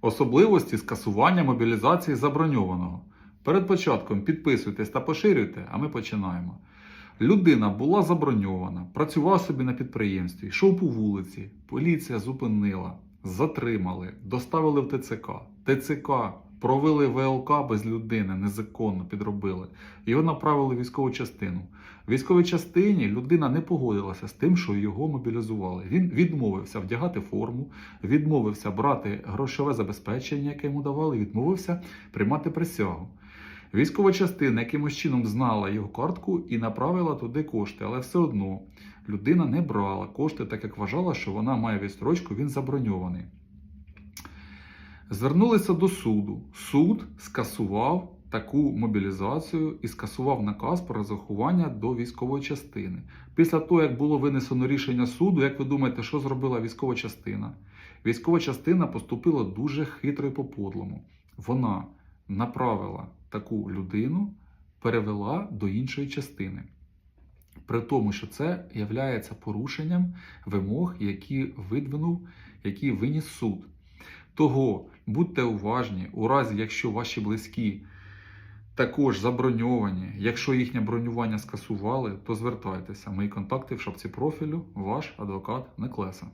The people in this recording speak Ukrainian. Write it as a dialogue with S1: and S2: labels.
S1: Особливості скасування мобілізації заброньованого. Перед початком підписуйтесь та поширюйте, а ми починаємо. Людина була заброньована, працював собі на підприємстві, йшов по вулиці, поліція зупинила, затримали, доставили в ТЦК. ТЦК провели ВЛК без людини, незаконно підробили. Його направили в військову частину. В військовій частині людина не погодилася з тим, що його мобілізували. Він відмовився вдягати форму, відмовився брати грошове забезпечення, яке йому давали, відмовився приймати присягу. Військова частина якимось чином знала його картку і направила туди кошти, але все одно людина не брала кошти, так як вважала, що вона має відстрочку, він заброньований. Звернулися до суду. Суд скасував таку мобілізацію і скасував наказ про зарахування до військової частини. Після того, як було винесено рішення суду, як ви думаєте, що зробила військова частина? Військова частина поступила дуже хитро і по-подлому. Вона направила таку людину, перевела до іншої частини. При тому, що це є порушенням вимог, які видвинув, які виніс суд. Того будьте уважні, у разі, якщо ваші близькі також заброньовані, якщо їхнє бронювання скасували, то звертайтеся. Мої контакти в шапці профілю, ваш адвокат Неклеса.